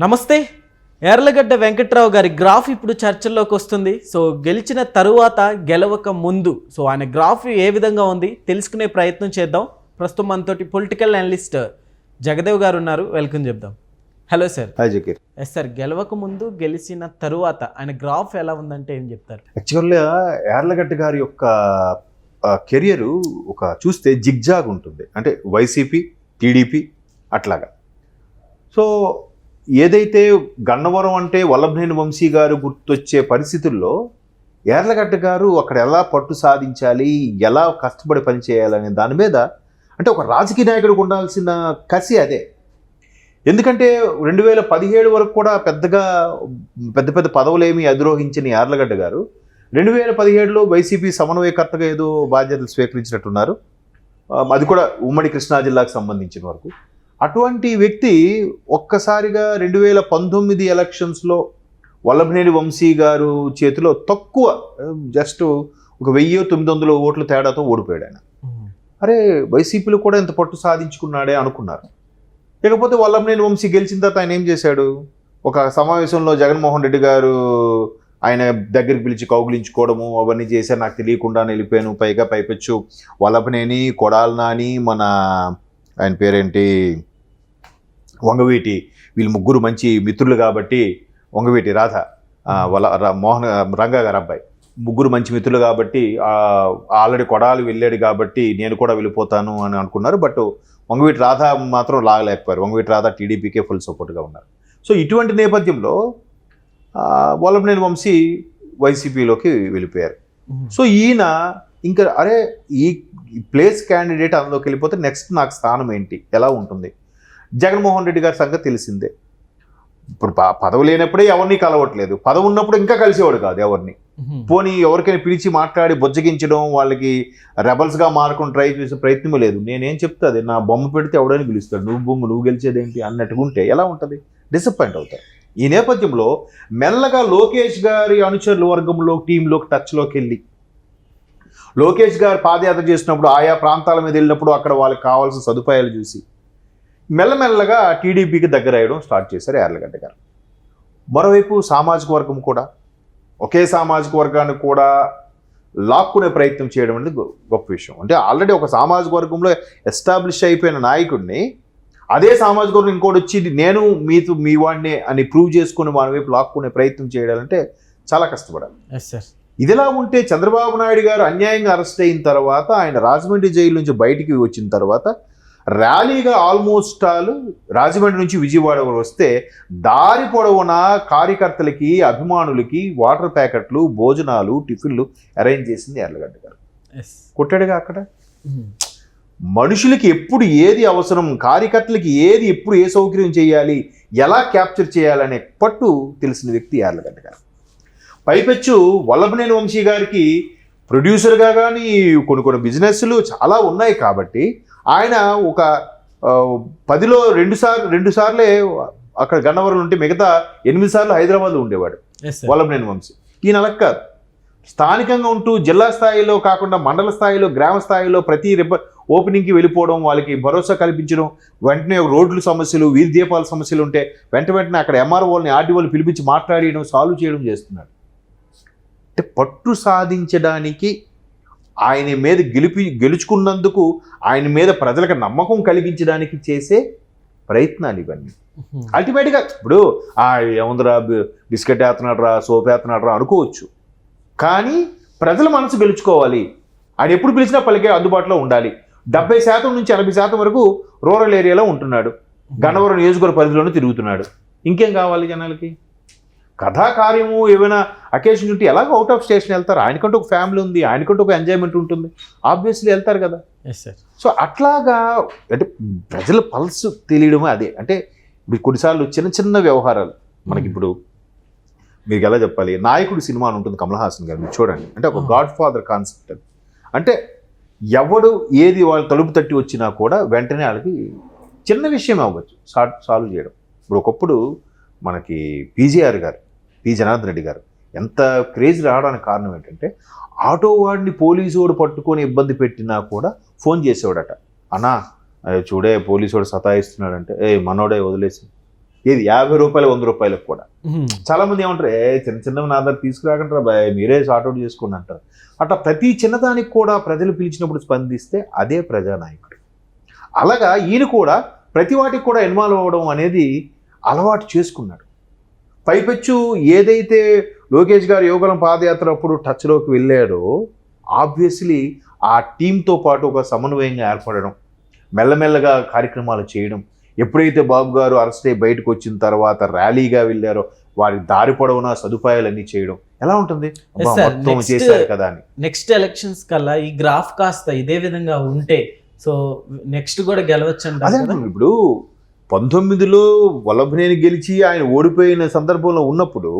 నమస్తే. ఎర్లగడ్డ వెంకట్రావు గారి గ్రాఫ్ ఇప్పుడు చర్చల్లోకి వస్తుంది. సో గెలిచిన తరువాత గెలవక ముందు. సో ఆయన గ్రాఫ్ ఏ విధంగా ఉంది తెలుసుకునే ప్రయత్నం చేద్దాం. ప్రస్తుతం మనతోటి పొలిటికల్ అనలిస్ట్ జగదేవ్ గారు ఉన్నారు. వెల్కమ్ చెప్దాం. Hello sir. Hi Zakir. Yes sir గెలవక ముందు గెలిచిన తరువాత ఆయన గ్రాఫ్ ఎలా ఉందంటే ఏం చెప్తారు? యాక్చువల్గా యార్లగడ్డ గారి యొక్క కెరియర్ ఒక చూస్తే జిగ్జాగ్ ఉంటుంది. అంటే వైసీపీ టీడీపీ అట్లాగా. సో ఏదైతే గన్నవరం అంటే వల్లభనేని వంశీ గారు గుర్తొచ్చే పరిస్థితుల్లో ఎర్లగడ్డ గారు అక్కడ ఎలా పట్టు సాధించాలి ఎలా కష్టపడి పని చేయాలనే దాని మీద అంటే ఒక రాజకీయ నాయకుడికి ఉండాల్సిన కసి అదే. ఎందుకంటే రెండు వేల పదిహేడు వరకు కూడా పెద్దగా పెద్ద పెద్ద పదవులేమి అధిరోహించిన యార్లగడ్డ గారు రెండు వేల పదిహేడులో వైసీపీ సమన్వయకర్తగా ఏదో బాధ్యతలు స్వీకరించినట్టున్నారు. అది కూడా ఉమ్మడి కృష్ణా జిల్లాకు సంబంధించిన వరకు. అటువంటి వ్యక్తి ఒక్కసారిగా రెండు వేల పంతొమ్మిది ఎలక్షన్స్లో వల్లభనేని వంశీ గారు చేతిలో తక్కువ జస్ట్ ఒక వెయ్యి తొమ్మిది వందల ఓట్ల తేడాతో ఓడిపోయాడు ఆయన. అరే వైసీపీలో కూడా ఇంత పట్టు సాధించుకున్నాడే అనుకున్నారు. ఇకపోతే వల్లభనేని వంశీ గెలిచిన తర్వాత ఆయన ఏం చేశాడు? ఒక సమావేశంలో జగన్మోహన్ రెడ్డి గారు ఆయన దగ్గరికి పిలిచి కౌగులించుకోవడము అవన్నీ చేశారు. నాకు తెలియకుండా వెళ్ళిపోయాను. పైగా పైపెచ్చు. వల్లభనేని కొడాల నాని మన ఆయన పేరేంటి? వంగవీటి వీళ్ళు ముగ్గురు మంచి మిత్రులు కాబట్టి వంగవీటి రాధ ర- మోహన్ రంగా గారు అబ్బాయి. ముగ్గురు మంచి మిత్రులు కాబట్టి ఆల్రెడీ కొడాలు వెళ్ళాడు కాబట్టి నేను కూడా వెళ్ళిపోతాను అని అనుకున్నారు. బట్ వంగవీటి రాధ మాత్రం లాగలేకపోయారు. వంగవీటి రాధ టీడీపీకే ఫుల్ సపోర్ట్గా ఉన్నారు. సో ఇటువంటి నేపథ్యంలో వల్లభనేని వంశీ వైసీపీలోకి వెళ్ళిపోయారు. సో ఈయన ఇంకా అరే ఈ ప్లేస్ క్యాండిడేట్ అందులోకి వెళ్ళిపోతే నెక్స్ట్ నాకు స్థానం ఏంటి? ఎలా ఉంటుంది? జగన్మోహన్ రెడ్డి గారి సంగతి తెలిసిందే. ఇప్పుడు పదవి లేనప్పుడే ఎవరిని కలవట్లేదు. పదవి ఉన్నప్పుడు ఇంకా కలిసేవాడు కాదు ఎవరిని. పోనీ ఎవరికైనా పిలిచి మాట్లాడి బుజ్జగించడం వాళ్ళకి రెబల్స్గా మారకుండా ట్రై చేసే ప్రయత్నం లేదు. నేనేం చెప్తాది నా బొమ్మ పెడితే ఎవడని పిలుస్తాడు. నువ్వు బొమ్మ నువ్వు గెలిచేదేంటి అన్నట్టుగా ఉంటే ఎలా ఉంటుంది? డిసప్పాయింట్ అవుతారు. ఈ నేపథ్యంలో మెల్లగా లోకేష్ గారి అనుచరుల వర్గంలో టీంలోకి టచ్లోకి వెళ్ళి లోకేష్ గారు పాదయాత్ర చేసినప్పుడు ఆయా ప్రాంతాల మీద వెళ్ళినప్పుడు అక్కడ వాళ్ళకి కావాల్సిన సదుపాయాలు చూసి మెల్లమెల్లగా టీడీపీకి దగ్గర అయ్యడం స్టార్ట్ చేశారు యార్లగడ్డ గారు. మరోవైపు సామాజిక వర్గం కూడా ఒకే సామాజిక వర్గాన్ని కూడా లాక్కునే ప్రయత్నం చేయడం అనేది గొప్ప విషయం. అంటే ఆల్రెడీ ఒక సామాజిక వర్గంలో ఎస్టాబ్లిష్ అయిపోయిన నాయకుడిని అదే సామాజిక వర్గం ఇంకోటి వచ్చి నేను మీతో మీ వాడినే అని ప్రూవ్ చేసుకుని మన వైపు లాక్కునే ప్రయత్నం చేయాలంటే చాలా కష్టపడాలి. ఇదిలా ఉంటే చంద్రబాబు నాయుడు గారు అన్యాయంగా అరెస్ట్ అయిన తర్వాత ఆయన రాజమండ్రి జైలు నుంచి బయటికి వచ్చిన తర్వాత ర్యాలీగా ఆల్మోస్ట్ ఆల్ రాజమండ్రి నుంచి విజయవాడ వస్తే దారి పొడవునా కార్యకర్తలకి అభిమానులకి వాటర్ ప్యాకెట్లు భోజనాలు టిఫిన్లు అరేంజ్ చేసింది ఎర్లగడ్డ గారు. ఎస్. కొట్టాడుగా అక్కడ? మనుషులకి ఎప్పుడు ఏది అవసరం కార్యకర్తలకి ఏది ఎప్పుడు ఏ సౌకర్యం చేయాలి ఎలా క్యాప్చర్ చేయాలనే పట్టు తెలిసిన వ్యక్తి యార్లగడ్డ గారు. పైపెచ్చు వల్లభనేని వంశీ గారికి ప్రొడ్యూసర్గా కానీ కొన్ని కొన్ని బిజినెస్లు చాలా ఉన్నాయి కాబట్టి ఆయన ఒక పదిలో రెండు సార్లు రెండు సార్లే అక్కడ గన్నవరం ఉంటే మిగతా ఎనిమిది సార్లు హైదరాబాద్లో ఉండేవాడు. వల్లభనేని వంశీ. ఈయన అలా కాదు. స్థానికంగా ఉంటూ జిల్లా స్థాయిలో కాకుండా మండల స్థాయిలో గ్రామ స్థాయిలో ప్రతి రిప ఓపెనింగ్కి వెళ్ళిపోవడం వాళ్ళకి భరోసా కల్పించడం వెంటనే రోడ్లు సమస్యలు వీధి దీపాల సమస్యలు ఉంటే వెంట వెంటనే అక్కడ ఎంఆర్ఓని ఆర్డీఓని పిలిపించి మాట్లాడడం సాల్వ్ చేయడం చేస్తున్నాడు. అంటే పట్టు సాధించడానికి ఆయన మీద గెలిపి గెలుచుకున్నందుకు ఆయన మీద ప్రజలకు నమ్మకం కలిగించడానికి చేసే ప్రయత్నాలు ఇవన్నీ. అల్టిమేట్గా ఇప్పుడు ఆ ఏముందిరా బిస్కెట్ వేస్తున్నాడు రా సోప్ వేస్తున్నాడు రా అనుకోవచ్చు. కానీ ప్రజల మనసు గెలుచుకోవాలి. ఆయన ఎప్పుడు పిలిచినా పలికే అందుబాటులో ఉండాలి. డెబ్బై శాతం నుంచి ఎనభై శాతం వరకు రూరల్ ఏరియాలో ఉంటున్నాడు. గన్నవరం నియోజకవర్గ పరిధిలోనే తిరుగుతున్నాడు. ఇంకేం కావాలి జనాలకి? కథా కార్యము ఏమైనా అకేషన్ ఉంటే ఎలాగో అవుట్ ఆఫ్ స్టేషన్ వెళ్తారు. ఆయనకంటూ ఒక ఫ్యామిలీ ఉంది ఆయనకంటూ ఒక ఎంజాయ్మెంట్ ఉంటుంది. ఆబ్వియస్లీ వెళ్తారు కదా. సో అట్లాగా అంటే ప్రజల పల్స్ తెలియడమే అదే. అంటే ఇప్పుడు కొన్నిసార్లు చిన్న చిన్న వ్యవహారాలు. మనకి ఇప్పుడు మీకు ఎలా చెప్పాలి? నాయకుడు సినిమా ఉంటుంది కమల్ హాసన్ గారు మీరు చూడండి. అంటే ఒక Hmm. గాడ్ ఫాదర్ కాన్సెప్ట్ అది. అంటే ఎవడు ఏది వాళ్ళు తలుపు తట్టి వచ్చినా కూడా వెంటనే వాళ్ళకి చిన్న విషయం అవ్వచ్చు. సాల్వ్ చేయడం. ఇప్పుడు ఒకప్పుడు మనకి పీజీఆర్ గారు పి. జనార్దన్ రెడ్డి గారు. ఎంత క్రేజ్ రావడానికి కారణం ఏంటంటే ఆటో వాడిని పోలీసు వాడు పట్టుకొని ఇబ్బంది పెట్టినా కూడా ఫోన్ చేసేవాడట. అన్నా చూడే పోలీసు వాడు సతాయిస్తున్నాడంటే ఏ మనోడే వదిలేసి ఏది యాభై రూపాయలు వంద రూపాయలకు కూడా. ఉమ్. చాలా మంది ఏమంటారు ఏ చిన్న చిన్న నా దగ్గర తీసుకురాకంటారా బాయ్ మీరే సార్ట్అవుట్ చేసుకోండి అంటారు. అట్లా ప్రతి చిన్నదానికి కూడా ప్రజలు పిలిచినప్పుడు స్పందిస్తే అదే ప్రజానాయకుడు. అలాగా ఈయన కూడా ప్రతి వాటికి కూడా ఇన్వాల్వ్ అవ్వడం అనేది అలవాటు చేసుకున్నాడు. పైపెచ్చు ఏదైతే లోకేష్ గారు యోగలం పాదయాత్ర అప్పుడు టచ్లోకి వెళ్ళాడో ఆబ్వియస్లీ ఆ టీంతో పాటు ఒక సమన్వయంగా ఏర్పడడం మెల్లమెల్లగా కార్యక్రమాలు చేయడం ఎప్పుడైతే బాబు గారు అరెస్ట్ అయ్యి బయటకు వచ్చిన తర్వాత ర్యాలీగా వెళ్ళారో వారి దారి పొడవునా సదుపాయాలన్నీ చేయడం ఎలా ఉంటుంది. మొత్తం చేశారు కదా అని నెక్స్ట్ ఎలక్షన్స్ కల్లా ఈ గ్రాఫ్ కాస్త ఇదే విధంగా ఉంటే సో నెక్స్ట్ కూడా గెలవచ్చు అంటున్నాను. ఇప్పుడు పంతొమ్మిదిలో వల్లభనేని గెలిచి ఆయన ఓడిపోయిన సందర్భంలో ఉన్నప్పుడు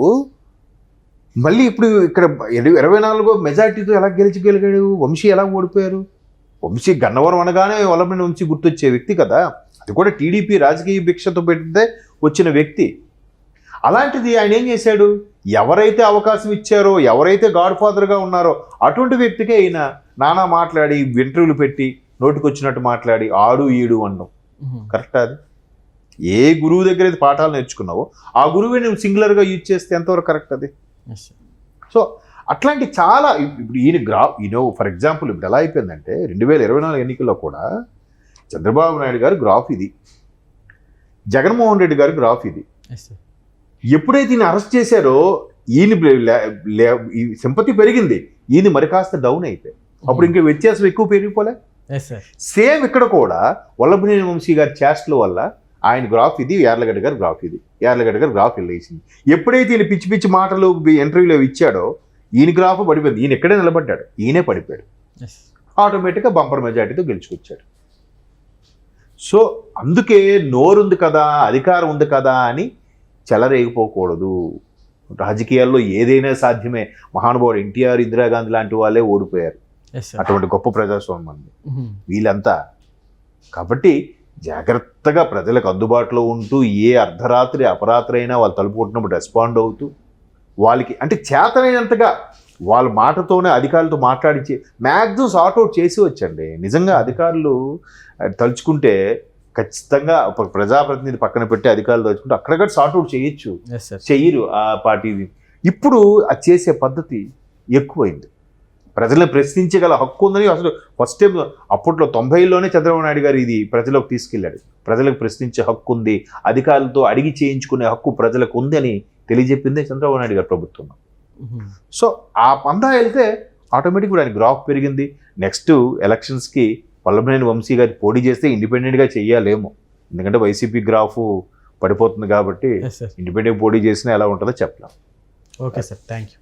మళ్ళీ ఇప్పుడు ఇక్కడ ఇరవై- నాలుగో మెజార్టీతో ఎలా గెలిచగలిగాడు? వంశీ ఎలా ఓడిపోయారు? వంశీ గన్నవరం అనగానే వల్లభనేని వంశీ గుర్తొచ్చే వ్యక్తి కదా. అది కూడా టీడీపీ రాజకీయ భిక్షతో పెడితే వచ్చిన వ్యక్తి. అలాంటిది ఆయన ఏం చేశాడు? ఎవరైతే అవకాశం ఇచ్చారో ఎవరైతే గాడ్ ఫాదర్గా ఉన్నారో అటువంటి వ్యక్తికే ఈయన నానా మాట్లాడి ఇంటర్వ్యూలు పెట్టి నోటికొచ్చినట్టు మాట్లాడి ఆడు ఈడు ఉమ్. కరెక్టా అది? ఏ గురువు దగ్గర అయితే పాఠాలు నేర్చుకున్నావో ఆ గురువే నువ్వు సింగులర్గా యూజ్ చేస్తే ఎంతవరకు కరెక్ట్ అది. సో అట్లాంటి చాలా ఇప్పుడు ఈయన గ్రా ఈయన ఫర్ ఎగ్జాంపుల్ ఇప్పుడు ఎలా అయిపోయిందంటే రెండు వేల ఇరవై నాలుగు ఎన్నికల్లో కూడా చంద్రబాబు నాయుడు గారి గ్రాఫ్ ఇది. జగన్మోహన్ రెడ్డి గారి గ్రాఫ్ ఇది. ఎప్పుడైతే ఈయన అరెస్ట్ చేశారో ఈయన సింపతి పెరిగింది. ఈయన మరి కాస్త డౌన్ అయిపోయి అప్పుడు ఇంకా వ్యత్యాసం ఎక్కువ పెరిగిపోలే. సేమ్ ఇక్కడ కూడా వల్లభనేని వంశీ గారి చేష్టల వల్ల ఆయన గ్రాఫ్ ఇది యార్లగడ్డ గారి గ్రాఫ్ ఇది. యార్లగడ్డ గారి గ్రాఫ్ వెళ్ళేసింది. ఎప్పుడైతే ఈయన పిచ్చి పిచ్చి మాటలు ఇంటర్వ్యూలో ఇచ్చాడో ఈయన గ్రాఫ్ పడిపోయింది. ఈయన ఎక్కడే నిలబడ్డాడు? ఈయనే పడిపోయాడు. ఆటోమేటిక్గా బంపర్ మెజార్టీతో గెలుచుకొచ్చాడు. సో అందుకే నోరుంది కదా అధికారం ఉంది కదా అని చెలరేగిపోకూడదు. రాజకీయాల్లో ఏదైనా సాధ్యమే. మహానుభావుడు ఎన్టీఆర్ ఇందిరాగాంధీ లాంటి వాళ్ళే ఓడిపోయారు. అటువంటి గొప్ప ప్రజాస్వామ్యం. వీళ్ళంతా. కాబట్టి జాగ్రత్తగా ప్రజలకు అందుబాటులో ఉంటూ ఏ అర్ధరాత్రి అపరాత్రి అయినా వాళ్ళు తలుపు కొట్టినప్పుడు రెస్పాండ్ అవుతూ వాళ్ళకి అంటే చేతనైనంతగా వాళ్ళ మాటతోనే అధికారులతో మాట్లాడించి మ్యాక్సిమం సార్ట్అవుట్ చేసి వచ్చండి. నిజంగా అధికారులు తలుచుకుంటే ఖచ్చితంగా ఒక ప్రజాప్రతినిధి పక్కన పెట్టి అధికారులు తలుచుకుంటే అక్కడక్కడ సార్ట్అవుట్ చేయొచ్చు. చెయ్యరు ఆ పార్టీది ఇప్పుడు అది చేసే పద్ధతి ఎక్కువైంది. ప్రజలను ప్రశ్నించగల హక్కు ఉందని అసలు ఫస్ట్ టైం అప్పట్లో తొంభైలోనే చంద్రబాబు నాయుడు గారు ఇది ప్రజలకు తీసుకెళ్ళాడు ప్రజలకు ప్రశ్నించే హక్కు ఉంది అధికారులతో అడిగి చేయించుకునే హక్కు ప్రజలకు ఉంది అని తెలియజెప్పిందే చంద్రబాబు నాయుడు గారి ప్రభుత్వం. సో ఆ పందా వెళ్తే ఆటోమేటిక్ ఆయన గ్రాఫ్ పెరిగింది. నెక్స్ట్ ఎలక్షన్స్కి వల్లభనేని వంశీ గారి పోటీ చేస్తే ఇండిపెండెంట్గా చెయ్యాలేమో. ఎందుకంటే వైసీపీ గ్రాఫ్ పడిపోతుంది కాబట్టి. ఇండిపెండెంట్ పోటీ చేసినా ఎలా ఉంటుందో చెప్పలేం. Okay sir thank you